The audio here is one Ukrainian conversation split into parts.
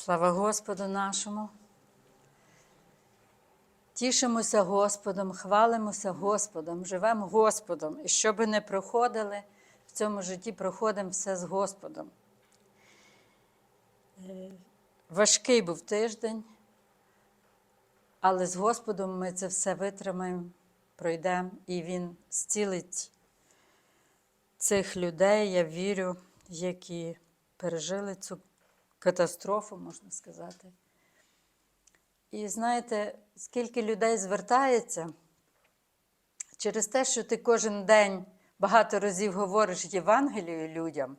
Слава Господу нашому. Тішимося Господом, хвалимося Господом, живемо Господом. І що би не проходили, в цьому житті проходимо все з Господом. Е, Важкий був тиждень, але з Господом ми це все витримаємо, пройдемо, і Він зцілить цих людей, я вірю, які пережили цю катастрофу, можна сказати. І знаєте, скільки людей звертається через те, що ти кожен день багато разів говориш Євангелію людям,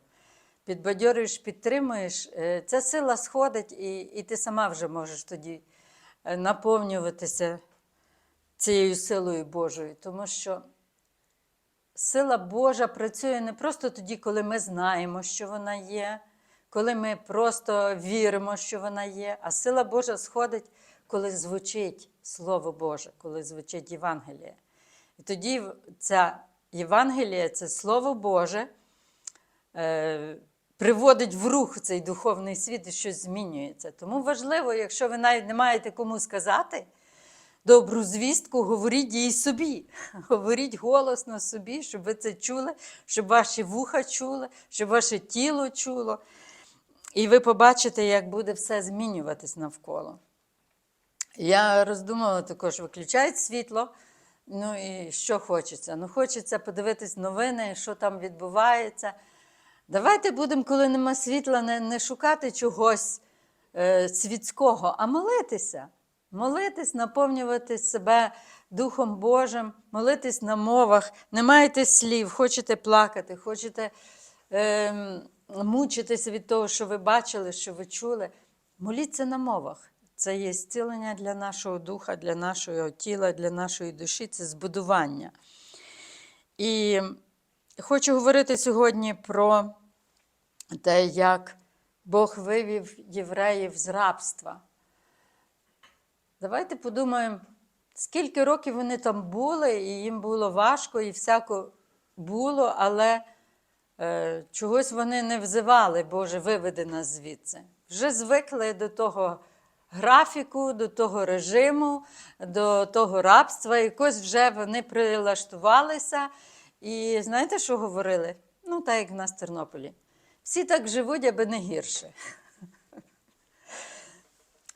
підбадьорюєш, підтримуєш, е, ця сила сходить, і, і ти сама вже можеш тоді е, наповнюватися цією силою Божою, тому що сила Божа працює не просто тоді, коли ми знаємо, що вона є, коли ми просто віримо, що вона є, а сила Божа сходить, коли звучить Слово Боже, коли звучить Євангеліє. І тоді ця Євангеліє, це Слово Боже, е, приводить в рух цей духовний світ і щось змінюється. Тому важливо, якщо ви навіть не маєте кому сказати, добру звістку, говоріть їй собі. Говоріть голосно собі, щоб ви це чули, щоб ваші вуха чули, щоб ваше тіло чуло. І ви побачите, як буде все змінюватись навколо. Я роздумувала також, виключають світло. Ну і що хочеться? Ну, хочеться подивитись новини, що там відбувається. Давайте будемо, коли нема світла, не, не шукати чогось е, світського, а молитися. Молитись, наповнювати себе Духом Божим, молитись на мовах, не маєте слів, хочете плакати, хочете е, мучитися від того, що ви бачили, що ви чули. Моліться на мовах. Це є зцілення для нашого духа, для нашого тіла, для нашої душі, це збудування. І хочу говорити сьогодні про те, як Бог вивів євреїв з рабства. Давайте подумаємо, скільки років вони там були, і їм було важко, і всяко було, але чогось вони не взивали, Боже, виведи нас звідси. Вже звикли до того графіку, до того режиму, до того рабства. Якось вже вони прилаштувалися. І знаєте, що говорили? Ну, так як в нас в Тернополі. Всі так живуть, аби не гірше.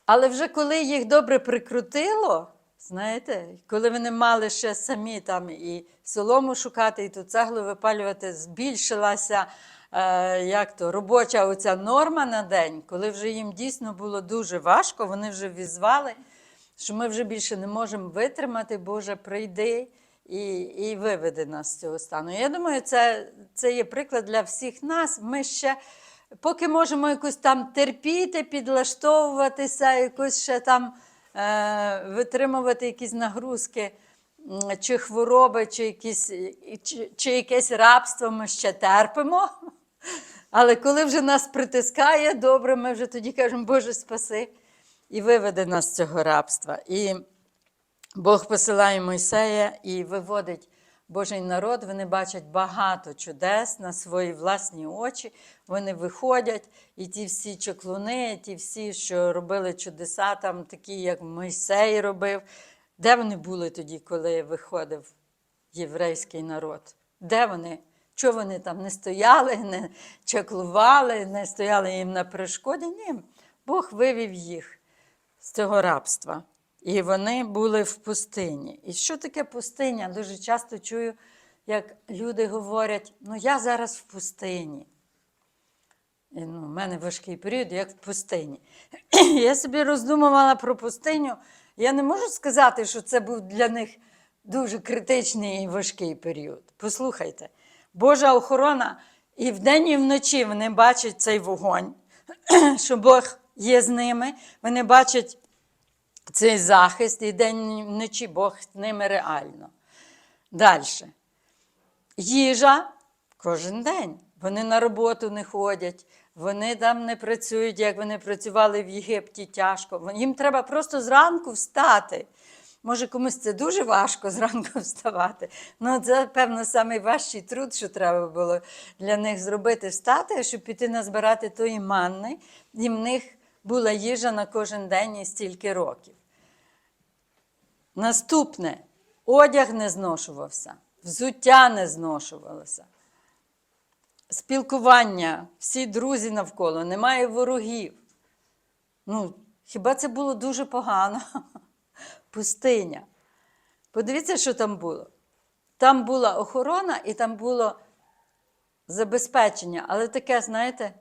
Але вже коли їх добре прикрутило, знаєте, коли вони мали ще самі там і солому шукати, і ту цеглу випалювати, збільшилася е, як то, робоча оця норма на день, коли вже їм дійсно було дуже важко, вони вже візвали, що ми вже більше не можемо витримати, Боже, прийди і і виведи нас з цього стану. Я думаю, це, це є приклад для всіх нас. Ми ще поки можемо якось там терпіти, підлаштовуватися, якось ще там витримувати якісь нагрузки, чи хвороби, чи, якісь, чи, чи якесь рабство ми ще терпимо. Але коли вже нас притискає, добре, ми вже тоді кажемо, Боже, спаси, і виведе нас з цього рабства. І Бог посилає Мойсея і виводить Божий народ. Вони бачать багато чудес на свої власні очі. Вони виходять, і ті всі чоклуни, ті всі, що робили чудеса, там такі, як Мойсей робив. Де вони були тоді, коли виходив єврейський народ? Де вони? Чого вони там не стояли, не чаклували, не стояли їм на перешкоді? Ні, Бог вивів їх з цього рабства. І вони були в пустині. І що таке пустиня? Дуже часто чую, як люди говорять: ну я зараз в пустині. І, ну, У мене важкий період, як в пустині. Я собі роздумувала про пустиню. Я не можу сказати, що це був для них дуже критичний і важкий період. Послухайте, Божа охорона і вдень, і вночі вони бачать цей вогонь, що Бог є з ними. Вони бачать цей захист і день вночі Бог з ними реально. Далі. Їжа кожен день. Вони на роботу не ходять, вони там не працюють, як вони працювали в Єгипті тяжко. Їм треба просто зранку встати. Може, комусь це дуже важко зранку вставати. Ну, це, певно, найважчий труд, що треба було для них зробити, встати, щоб піти назбирати тої манни. І в них була їжа на кожен день і стільки років. Наступне одяг не зношувався, взуття не зношувалося. Спілкування, всі друзі навколо, немає ворогів. Ну, хіба це було дуже погано? Пустиня. Подивіться, що там було. Там була охорона і там було забезпечення, але таке, знаєте,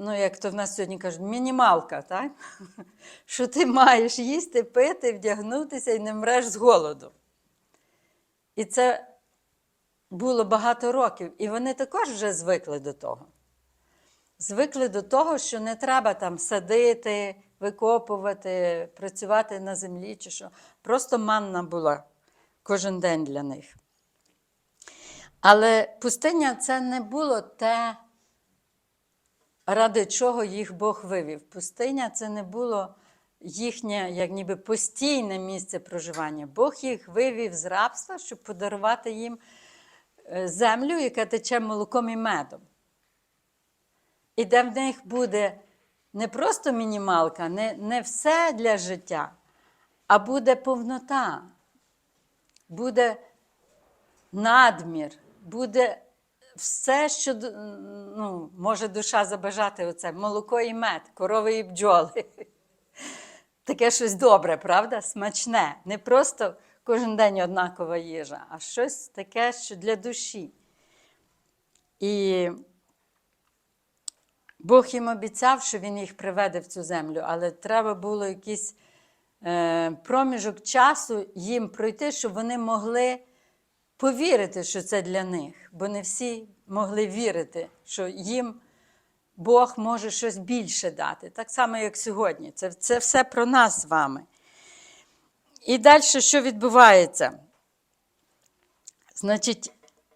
ну, як то в нас сьогодні кажуть, мінімалка, так? що ти маєш їсти, пити, вдягнутися і не мреш з голоду. І це було багато років, і вони також вже звикли до того. Звикли до того, що не треба там садити, викопувати, працювати на землі чи що. Просто манна була кожен день для них. Але пустиня це не було те, ради чого їх Бог вивів. Пустиня це не було їхнє, як ніби постійне місце проживання. Бог їх вивів з рабства, щоб подарувати їм е, землю, яка тече молоком і медом. І де в них буде не просто мінімалка, не, не все для життя, а буде повнота, буде надмір, буде все, що ну, може душа забажати оце молоко і мед, корови і бджоли. Таке щось добре, правда? Смачне. Не просто кожен день однакова їжа, а щось таке, що для душі. І Бог їм обіцяв, що Він їх приведе в цю землю, але треба було якийсь е, проміжок часу їм пройти, щоб вони могли повірити, що це для них. Бо не всі могли вірити, що їм Бог може щось більше дати. Так само, як сьогодні. Це, це все про нас з вами. І далі що відбувається? Значить,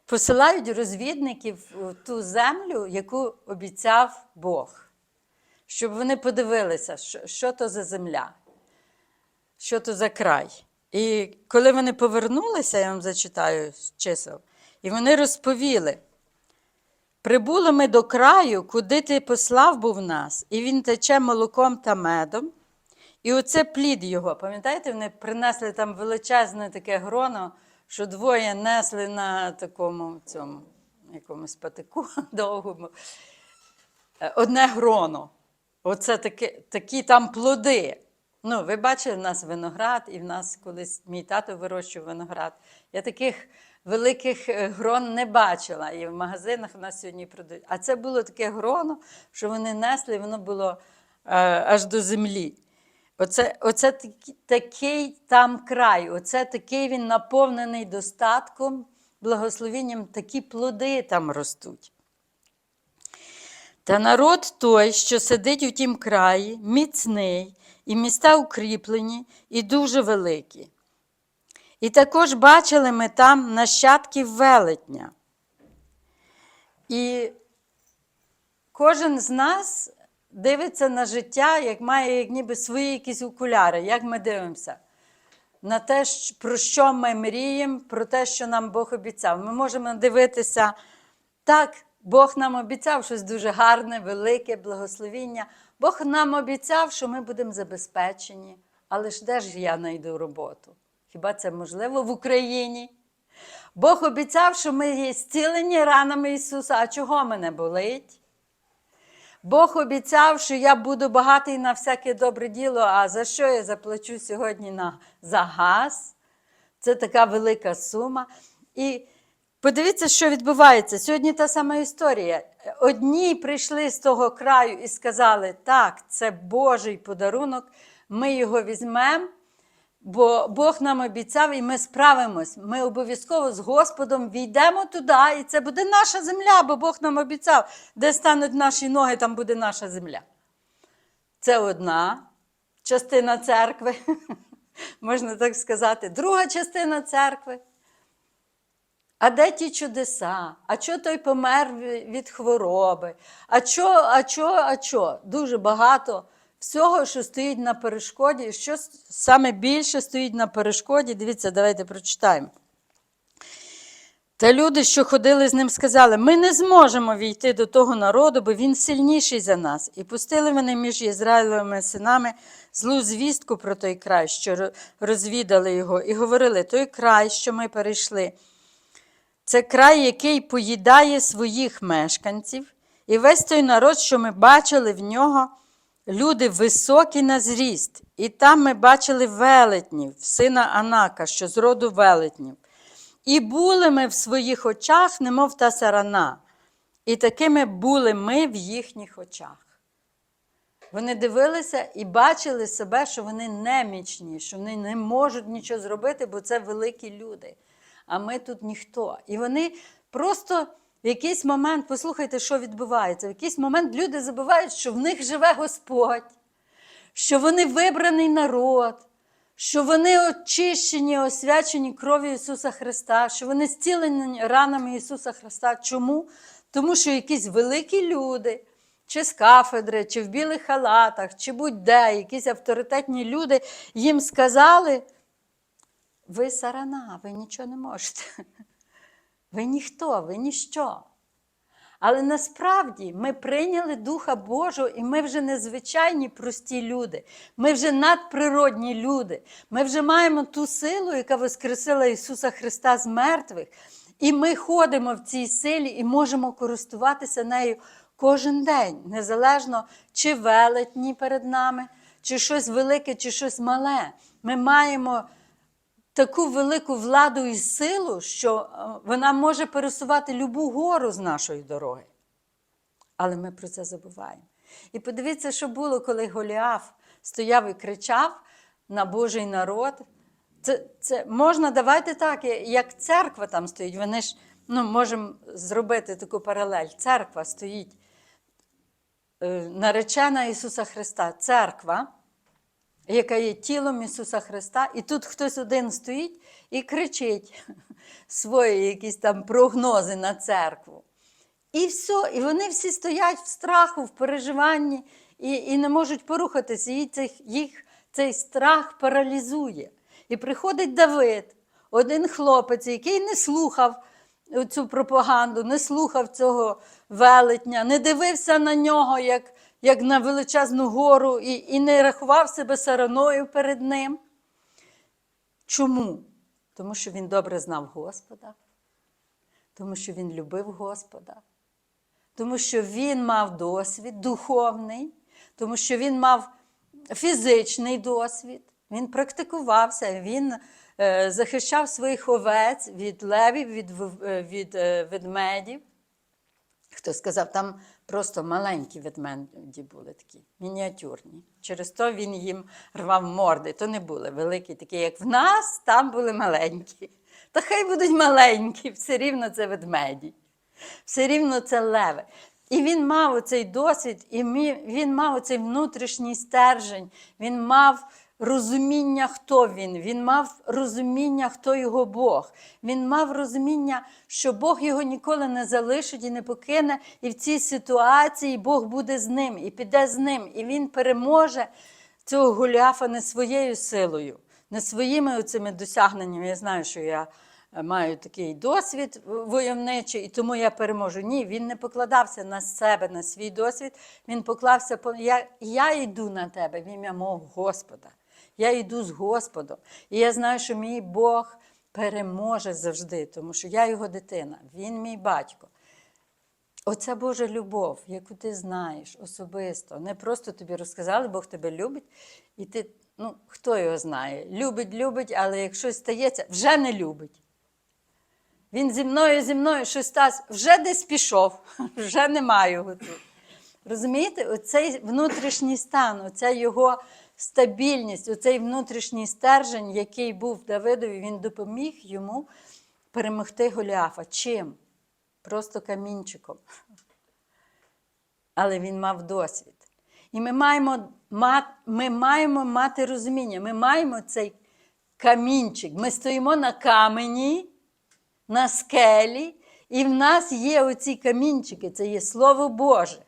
посилають розвідників у ту землю, яку обіцяв Бог, щоб вони подивилися, що, що то за земля, що то за край. І коли вони повернулися, я вам зачитаю з чисел, і вони розповіли. Прибули ми до краю, куди ти послав був нас, і він тече молоком та медом. І оце плід його. Пам'ятаєте, вони принесли там величезне таке гроно, що двоє несли на такому цьому якомусь патику довгому. Е, Одне гроно. Оце такі, такі там плоди. Ну, ви бачили, в нас виноград, і в нас колись мій тато вирощував виноград. Я таких великих е, грон не бачила. І в магазинах в нас сьогодні продають. А це було таке гроно, що вони несли, воно було е, аж до землі. Оце, оце такий, такий там край, оце такий він наповнений достатком, благословенням, такі плоди там ростуть. Та народ той, що сидить у тім краї, міцний, і міста укріплені, і дуже великі. І також бачили ми там нащадків велетня. І кожен з нас дивиться на життя, як має як ніби свої якісь окуляри, як ми дивимося. На те, про що ми мріємо, про те, що нам Бог обіцяв. Ми можемо дивитися, так, Бог нам обіцяв щось дуже гарне, велике, благословіння. Бог нам обіцяв, що ми будемо забезпечені. Але ж де ж я знайду роботу? Хіба це можливо в Україні? Бог обіцяв, що ми є зцілені ранами Ісуса. А чого мене болить? Бог обіцяв, що я буду багатий на всяке добре діло. А за що я заплачу сьогодні на, за газ? Це така велика сума. І подивіться, що відбувається. Сьогодні та сама історія. Одні прийшли з того краю і сказали: так, це Божий подарунок, ми його візьмемо. Бо Бог нам обіцяв, і ми справимось. Ми обов'язково з Господом війдемо туди, і це буде наша земля, бо Бог нам обіцяв, де стануть наші ноги, там буде наша земля. Це одна частина церкви, можна так сказати. Друга частина церкви. А де ті чудеса? А чого той помер від хвороби? А чо, а чо, а чо? Дуже багато всього, що стоїть на перешкоді. Що саме більше стоїть на перешкоді? Дивіться, давайте прочитаємо. Та люди, що ходили з ним, сказали: ми не зможемо війти до того народу, бо він сильніший за нас. І пустили вони між Ізраїлевими синами злу звістку про той край, що розвідали його, і говорили: той край, що ми перейшли, це край, який поїдає своїх мешканців, і весь той народ, що ми бачили в нього, люди високі на зріст. І там ми бачили велетнів, сина Анака, що з роду велетнів. І були ми в своїх очах, немов та сарана, і такими були ми в їхніх очах. Вони дивилися і бачили себе, що вони немічні, що вони не можуть нічого зробити, бо це великі люди. А ми тут ніхто. І вони просто в якийсь момент, послухайте, що відбувається. В якийсь момент люди забувають, що в них живе Господь, що вони вибраний народ, що вони очищені, освячені кров'ю Ісуса Христа, що вони зцілені ранами Ісуса Христа. Чому? Тому що якісь великі люди, чи з кафедри, чи в білих халатах, чи будь-де, якісь авторитетні люди їм сказали: ви сарана, ви нічого не можете. Ви ніхто, ви ніщо. Але насправді ми прийняли Духа Божого, і ми вже не звичайні прості люди. Ми вже надприродні люди. Ми вже маємо ту силу, яка воскресила Ісуса Христа з мертвих. І ми ходимо в цій силі і можемо користуватися нею кожен день, незалежно чи велетні перед нами, чи щось велике, чи щось мале. Ми маємо таку велику владу і силу, що е, вона може пересувати любу гору з нашої дороги. Але ми про це забуваємо. І подивіться, що було, коли Голіаф стояв і кричав на Божий народ. Це, це можна давайте так, як церква там стоїть. Вони ж ну, можемо зробити таку паралель. Церква стоїть, е, наречена Ісуса Христа, церква яка є тілом Ісуса Христа, і тут хтось один стоїть і кричить свої якісь там прогнози на церкву. І все, і вони всі стоять в страху, в переживанні і, і не можуть порухатися. І цих, їх цей страх паралізує. І приходить Давид, один хлопець, який не слухав цю пропаганду, не слухав цього велетня, не дивився на нього як, як на величезну гору і, і не рахував себе сараною перед ним. Чому? Тому що він добре знав Господа, тому що він любив Господа, тому що він мав досвід духовний, тому що він мав фізичний досвід, він практикувався, він е, захищав своїх овець від левів, від, в- е, від е, ведмедів. Хто сказав, там просто маленькі ведмеді були такі, мініатюрні. Через то він їм рвав морди. То не були великі, такі, як в нас, там були маленькі. Та хай будуть маленькі, все рівно це ведмеді, все рівно це леви. І він мав оцей досвід, і він мав оцей внутрішній стержень, він мав розуміння, хто він. Він мав розуміння, хто його Бог. Він мав розуміння, що Бог його ніколи не залишить і не покине, і в цій ситуації Бог буде з ним і піде з ним. І він переможе цього Голіафа не своєю силою, не своїми цими досягненнями. Я знаю, що я е, маю такий досвід войовничий, і тому я переможу. Ні, він не покладався на себе, на свій досвід. Він поклався по я, я йду на тебе в ім'я мого Господа. Я йду з Господом. І я знаю, що мій Бог переможе завжди, тому що я його дитина, він мій батько. Оця Божа любов, яку ти знаєш особисто, не просто тобі розказали, Бог тебе любить, і ти, ну, хто його знає, любить, любить, але як щось стається, вже не любить. Він зі мною, зі мною щось сталося, вже десь пішов, вже немає його тут. Розумієте, оцей внутрішній стан, оця його стабільність, оцей внутрішній стержень, який був Давидові, він допоміг йому перемогти Голіафа. Чим? Просто камінчиком. Але він мав досвід. І ми маємо, ми маємо мати розуміння, ми маємо цей камінчик. Ми стоїмо на камені, на скелі, і в нас є оці камінчики, це є Слово Боже.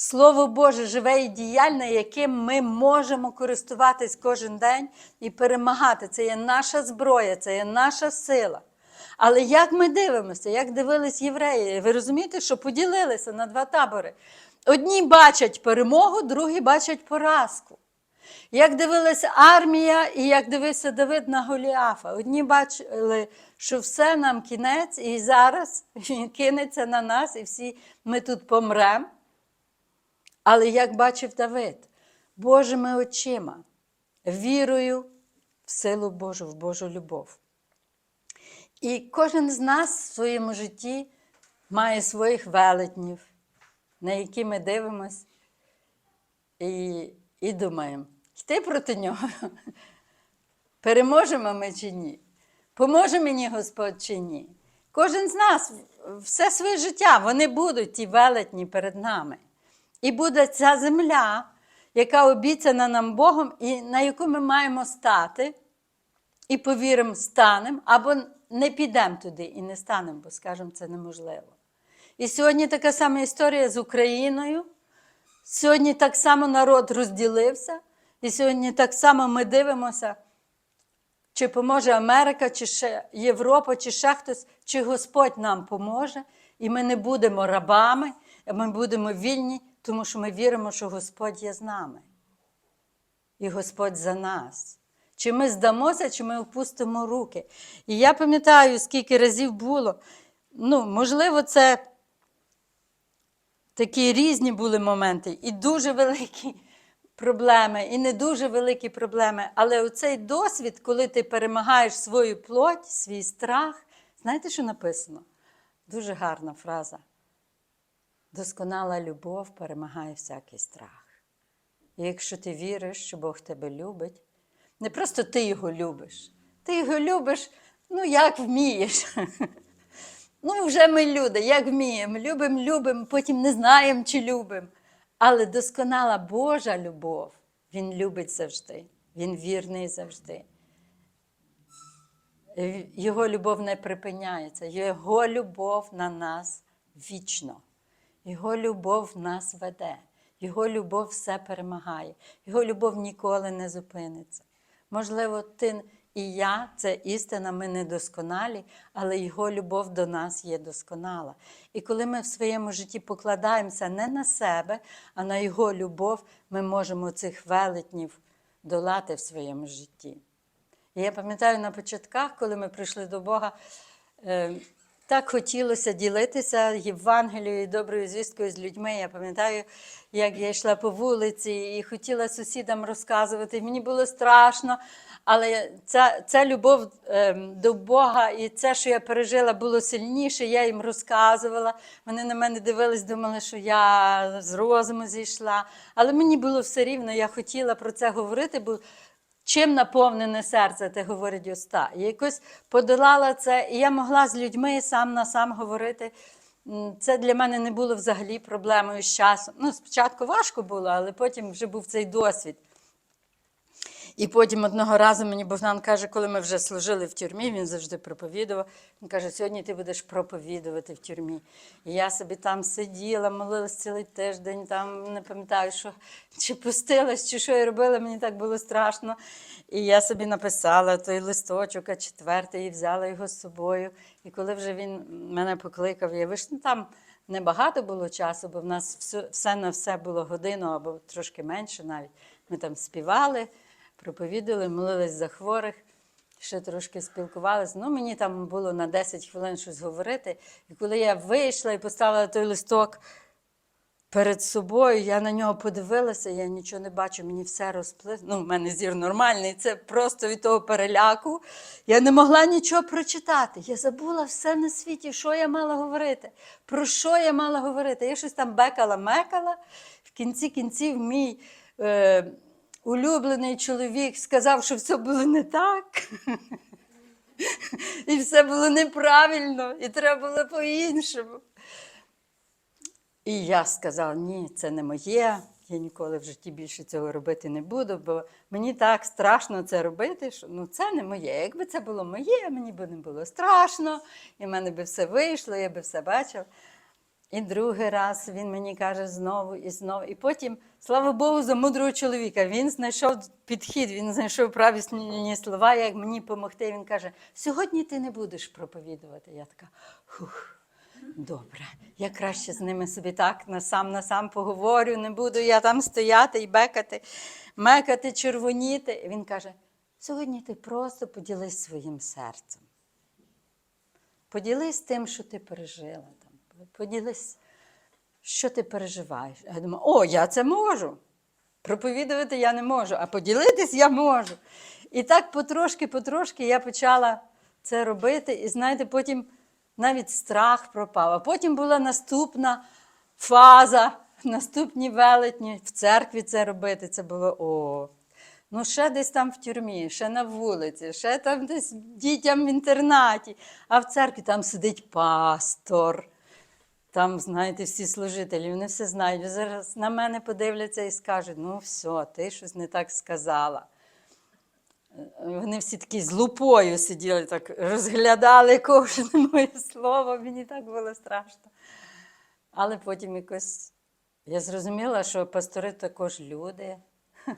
Слово Боже живе і діяльне, яким ми можемо користуватись кожен день і перемагати. Це є наша зброя, це є наша сила. Але як ми дивимося, як дивились євреї? Ви розумієте, що поділилися на два табори. Одні бачать перемогу, другі бачать поразку. Як дивилася армія і як дивився Давид на Голіафа. Одні бачили, що все нам кінець, і зараз він кинеться на нас, і всі ми тут помремо. Але як бачив Давид, Божими очима, вірою в силу Божу, в Божу любов. І кожен з нас в своєму житті має своїх велетнів, на які ми дивимось і, і думаємо, йти проти нього. Переможемо ми чи ні? Поможе мені Господь чи ні? Кожен з нас все своє життя, вони будуть ті велетні перед нами. І буде ця земля, яка обіцяна нам Богом, і на яку ми маємо стати, і повіримо, станемо, або не підемо туди і не станемо, бо скажемо, це неможливо. І сьогодні така сама історія з Україною. Сьогодні так само народ розділився, і сьогодні так само ми дивимося, чи поможе Америка, чи ще Європа, чи ще хтось, чи Господь нам поможе, і ми не будемо рабами, ми будемо вільні, тому що ми віримо, що Господь є з нами. І Господь за нас. Чи ми здамося, чи ми опустимо руки. І я пам'ятаю, скільки разів було. Ну, можливо, це такі різні були моменти, і дуже великі проблеми, і не дуже великі проблеми. Але оцей досвід, коли ти перемагаєш свою плоть, свій страх, знаєте, що написано? Дуже гарна фраза. Досконала любов перемагає всякий страх. І якщо ти віриш, що Бог тебе любить, не просто ти його любиш, ти його любиш, ну як вмієш. Ну, вже ми люди, як вміємо, любимо, любимо, потім не знаємо, чи любимо. Але досконала Божа любов, Він любить завжди, Він вірний завжди. Його любов не припиняється, Його любов на нас вічно. Його любов нас веде, Його любов все перемагає, Його любов ніколи не зупиниться. Можливо, ти і я це істина, ми недосконалі, але Його любов до нас є досконала. І коли ми в своєму житті покладаємося не на себе, а на Його любов, ми можемо цих велетнів долати в своєму житті. І я пам'ятаю на початках, коли ми прийшли до Бога, е, так хотілося ділитися Євангелією доброю звісткою з людьми. Я пам'ятаю, як я йшла по вулиці і хотіла сусідам розказувати. Мені було страшно, але ця, ця любов е, до Бога і це, що я пережила, було сильніше. Я їм розказувала. Вони на мене дивились, думали, що я з розуму зійшла. Але мені було все рівно, я хотіла про це говорити, бо чим наповнене серце, ти говорить уста. І якось подолала це, і я могла з людьми сам на сам говорити. Це для мене не було взагалі проблемою з часом. Ну, спочатку важко було, але потім вже був цей досвід. І потім одного разу мені Богдан каже, коли ми вже служили в тюрмі, він завжди проповідував. Він каже, сьогодні ти будеш проповідувати в тюрмі. І я собі там сиділа, молилась цілий тиждень, там не пам'ятаю, що чи пустилась, чи що я робила, мені так було страшно. І я собі написала той листочок, а четвертий, і взяла його з собою. І коли вже він мене покликав, я вийшла, ну, там небагато було часу, бо в нас все, все на все було годину або трошки менше навіть. Ми там співали проповідали, молились за хворих, ще трошки спілкувалися. Ну, мені там було на 10 хвилин щось говорити. І коли я вийшла і поставила той листок перед собою, я на нього подивилася, я нічого не бачу, мені все розплив. Ну, в мене зір нормальний, це просто від того переляку. Я не могла нічого прочитати. Я забула все на світі, що я мала говорити, про що я мала говорити. Я щось там бекала-мекала. В кінці кінців мій. Е, улюблений чоловік сказав, що все було не так. І все було неправильно, і треба було по-іншому. І я сказала, ні, це не моє. Я ніколи в житті більше цього робити не буду, бо мені так страшно це робити, що ну, це не моє. Якби це було моє, мені б не було страшно, і в мене би все вийшло, я би все бачив. І другий раз він мені каже знову і знову. І потім Слава Богу, за мудрого чоловіка. Він знайшов підхід, він знайшов правильні слова, як мені допомогти. Він каже: сьогодні ти не будеш проповідувати. Я така, хух. Добре, я краще з ними собі так на сам на сам поговорю, не буду я там стояти і бекати, мекати, червоніти. І він каже: сьогодні ти просто поділись своїм серцем. Поділись тим, що ти пережила. Там. Поділись, що ти переживаєш. Я думаю, о, я це можу. Проповідувати я не можу, а поділитись я можу. І так потрошки-потрошки я почала це робити. І знаєте, потім навіть страх пропав. А потім була наступна фаза, наступні велетні в церкві це робити. Це було о. Ну, ще десь там в тюрмі, ще на вулиці, ще там десь дітям в інтернаті, а в церкві там сидить пастор. Там, знаєте, всі служителі, вони все знають. Зараз на мене подивляться і скажуть: ну все, ти щось не так сказала. Вони всі такі з лупою сиділи, так розглядали кожне моє слово, мені так було страшно. Але потім якось я зрозуміла, що пастори також люди.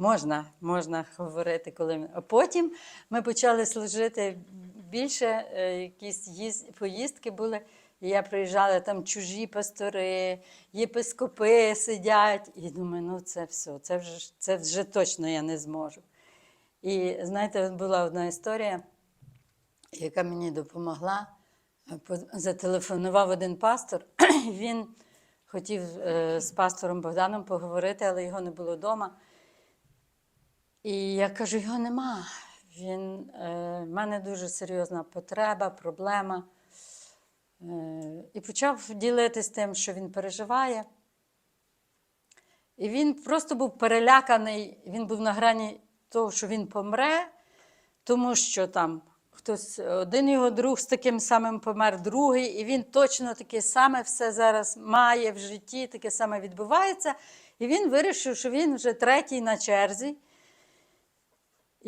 Можна, можна говорити, коли. А потім ми почали служити більше, е, якісь поїздки були. І я приїжджала, там чужі пастори, єпископи сидять. І думаю, ну це все, це вже, це вже точно я не зможу. І знаєте, була одна історія, яка мені допомогла. Зателефонував один пастор. Він хотів е, з пастором Богданом поговорити, але його не було вдома. І я кажу, його нема. Він, е, в мене дуже серйозна потреба, проблема. Е, і почав ділитись тим, що він переживає. І він просто був переляканий, він був на грані того, що він помре, тому що там хтось, один його друг з таким самим помер, другий, і він точно таке саме все зараз має в житті, таке саме відбувається. І він вирішив, що він вже третій на черзі.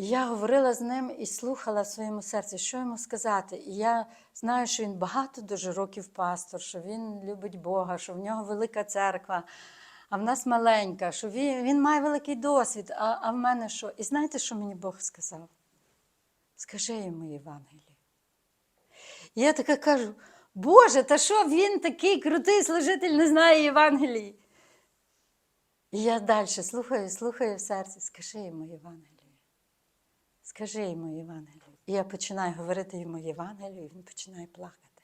Я говорила з ним і слухала в своєму серці, що йому сказати. І я знаю, що він багато дуже років пастор, що він любить Бога, що в нього велика церква, а в нас маленька, що він, він має великий досвід, а, а в мене що? І знаєте, що мені Бог сказав? Скажи йому Євангеліє. І я така кажу: Боже, та що він такий крутий служитель, не знає Євангелії? І я далі слухаю, слухаю в серці, скажи йому Євангеліє. Скажи йому Євангелію. І я починаю говорити йому Євангелію, і він починає плакати.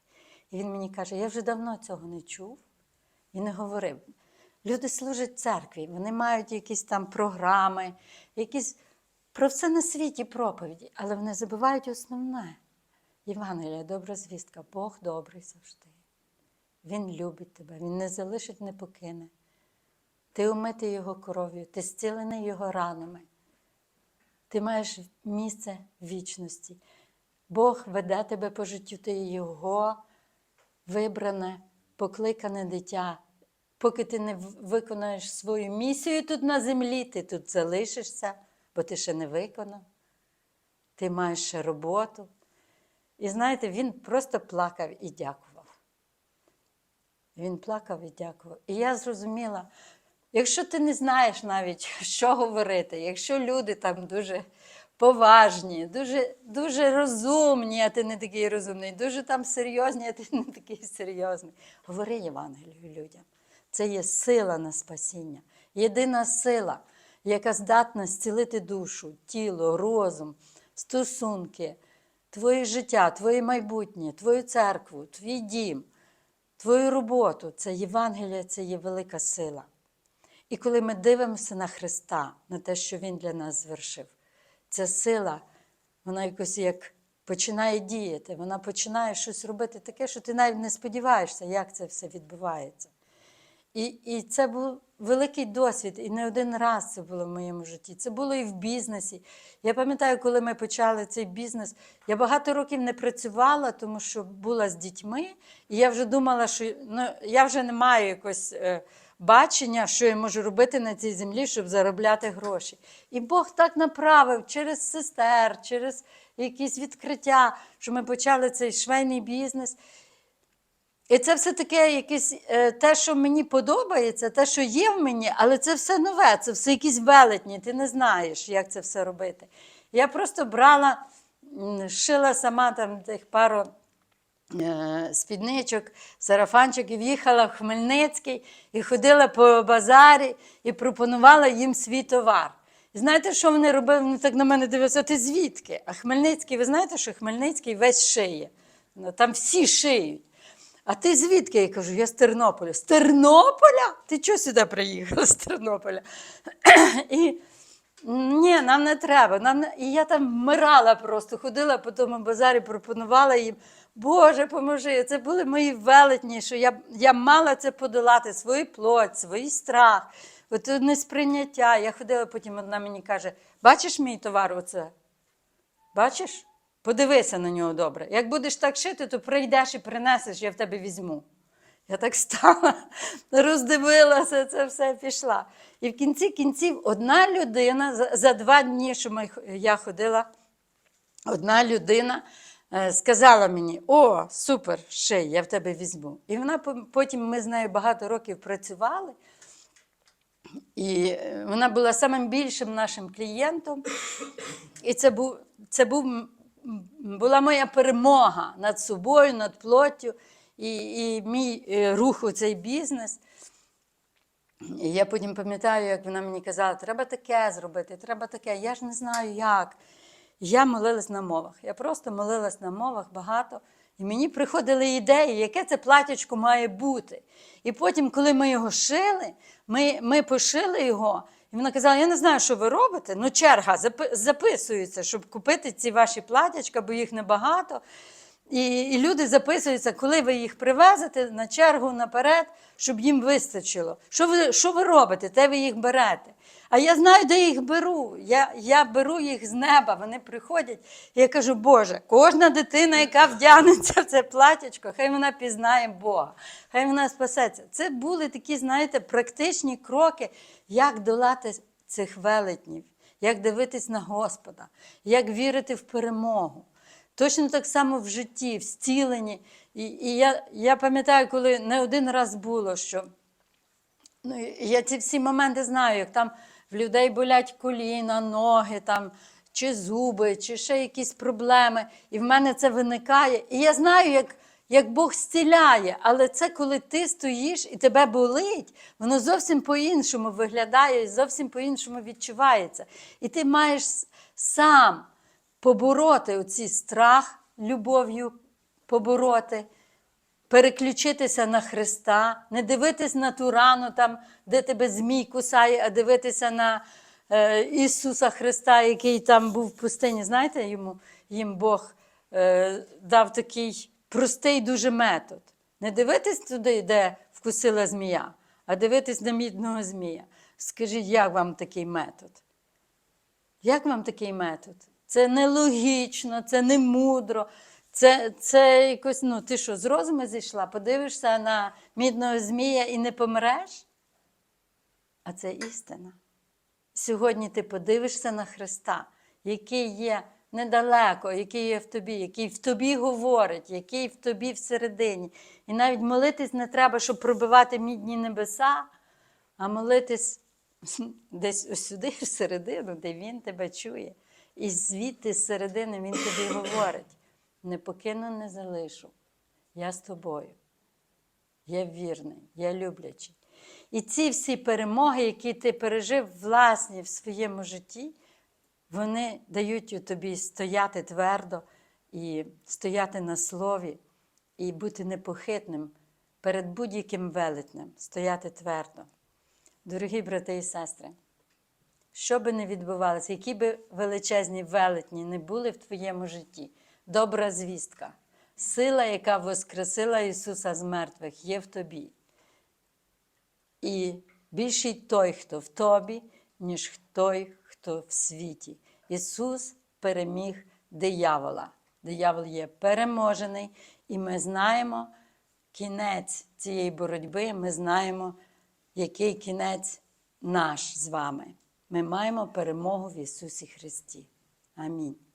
І він мені каже: я вже давно цього не чув і не говорив. Люди служать церкві, вони мають якісь там програми, якісь про все на світі проповіді, але вони забувають основне. Євангелія, добра звістка, Бог добрий завжди. Він любить тебе, Він не залишить, не покине. Ти умитий Його кров'ю, ти зцілений Його ранами. Ти маєш місце вічності. Бог веде тебе по життю, ти Його вибране, покликане дитя. Поки ти не виконаєш свою місію тут на землі, ти тут залишишся, бо ти ще не виконав. Ти маєш ще роботу. І знаєте, він просто плакав і дякував. Він плакав і дякував. І я зрозуміла, якщо ти не знаєш навіть, що говорити, якщо люди там дуже поважні, дуже, дуже розумні, а ти не такий розумний, дуже там серйозні, а ти не такий серйозний. Говори Євангелію людям. Це є сила на спасіння, єдина сила, яка здатна зцілити душу, тіло, розум, стосунки, твоє життя, твоє майбутнє, твою церкву, твій дім, твою роботу. Це Євангелія, це є велика сила. І коли ми дивимося на Христа, на те, що Він для нас звершив, ця сила, вона якось як починає діяти, вона починає щось робити таке, що ти навіть не сподіваєшся, як це все відбувається. І, і це був великий досвід, і не один раз це було в моєму житті. Це було і в бізнесі. Я пам'ятаю, коли ми почали цей бізнес, я багато років не працювала, тому що була з дітьми, і я вже думала, що ну, я вже не маю якось е, бачення, що я можу робити на цій землі, щоб заробляти гроші. І Бог так направив через сестер, через якісь відкриття, що ми почали цей швейний бізнес. І це все таке якесь е, те, що мені подобається, те, що є в мені, але це все нове, це все якісь велетні, ти не знаєш, як це все робити. Я просто брала, шила сама там тих пару е, спідничок, сарафанчиків, їхала в Хмельницький і ходила по базарі і пропонувала їм свій товар. І знаєте, що вони робили? Вони так на мене дивилися, ти звідки? А Хмельницький, ви знаєте, що Хмельницький весь шиє. Ну, Там всі шиють. А ти звідки? Я кажу, я з Тернополя. З Тернополя? Ти чого сюди приїхала з Тернополя? І ні, нам не треба. Нам не... І я там вмирала просто, ходила по тому базарі, пропонувала їм. Боже, поможи. Це були мої велетні, що я, я мала це подолати, свою плоть, свій страх, от несприйняття. Я ходила, потім одна мені каже: бачиш мій товар, оце? Бачиш? Подивися на нього добре. Як будеш так шити, то прийдеш і принесеш, я в тебе візьму. Я так стала, роздивилася, це все пішла. І в кінці кінців одна людина за, за два дні, що ми, я ходила, одна людина сказала мені: О, супер, ший, я в тебе візьму. І вона потім ми з нею багато років працювали. І е, вона була самим більшим нашим клієнтом. І це, був, це був, була моя перемога над собою, над плоттю і, і мій е, рух у цей бізнес. І я потім пам'ятаю, як вона мені казала, треба таке зробити, треба таке. Я ж не знаю як. Я молилась на мовах. Я просто молилась на мовах багато. І мені приходили ідеї, яке це платячко має бути. І потім, коли ми його шили, ми, ми пошили його. І вона казала: я не знаю, що ви робите, ну черга записується, щоб купити ці ваші платячка, бо їх небагато. І, і люди записуються, коли ви їх привезете на чергу наперед, щоб їм вистачило. Що ви, що ви робите? Де ви їх берете? А я знаю, де їх беру. Я, я беру їх з неба, вони приходять. І я кажу, Боже, кожна дитина, яка вдягнеться в це платячко, хай вона пізнає Бога, хай вона спасеться. Це були такі, знаєте, практичні кроки, як долати цих велетнів, як дивитись на Господа, як вірити в перемогу. Точно так само в житті, в зціленні. І, і я, я пам'ятаю, коли не один раз було, що ну, я ці всі моменти знаю, як там в людей болять коліна, ноги, там, чи зуби, чи ще якісь проблеми. І в мене це виникає. І я знаю, як, як Бог зціляє, але це коли ти стоїш і тебе болить, воно зовсім по-іншому виглядає зовсім по-іншому відчувається. І ти маєш сам побороти оці страх любов'ю, побороти переключитися на Христа, не дивитись на ту рану, там, де тебе змій кусає, а дивитися на е, Ісуса Христа, який там був в пустині. Знаєте, йому, їм Бог е, дав такий простий дуже метод. Не дивитись туди, де вкусила змія, а дивитись на мідного змія. Скажіть, як вам такий метод? Як вам такий метод? Це нелогічно, це не мудро. Це, це якось, ну, ти що, з розуму зійшла, подивишся на мідного змія і не помреш? А це істина. Сьогодні ти подивишся на Христа, який є недалеко, який є в тобі, який в тобі говорить, який в тобі всередині. І навіть молитись не треба, щоб пробивати мідні небеса, а молитись десь сюди, всередину, де він тебе чує. І звідти з середини він тобі говорить: не покину, не залишу. Я з тобою. Я вірний, я люблячий. І ці всі перемоги, які ти пережив власні в своєму житті, вони дають тобі стояти твердо і стояти на слові, і бути непохитним перед будь-яким велетнем, стояти твердо. Дорогі брати і сестри, що би не відбувалося, які би величезні велетні не були в твоєму житті, добра звістка, сила, яка воскресила Ісуса з мертвих, є в тобі. І більший той, хто в тобі, ніж той, хто в світі. Ісус переміг диявола. Диявол є переможений, і ми знаємо кінець цієї боротьби, ми знаємо, який кінець наш з вами. Ми маємо перемогу в Ісусі Христі. Амінь.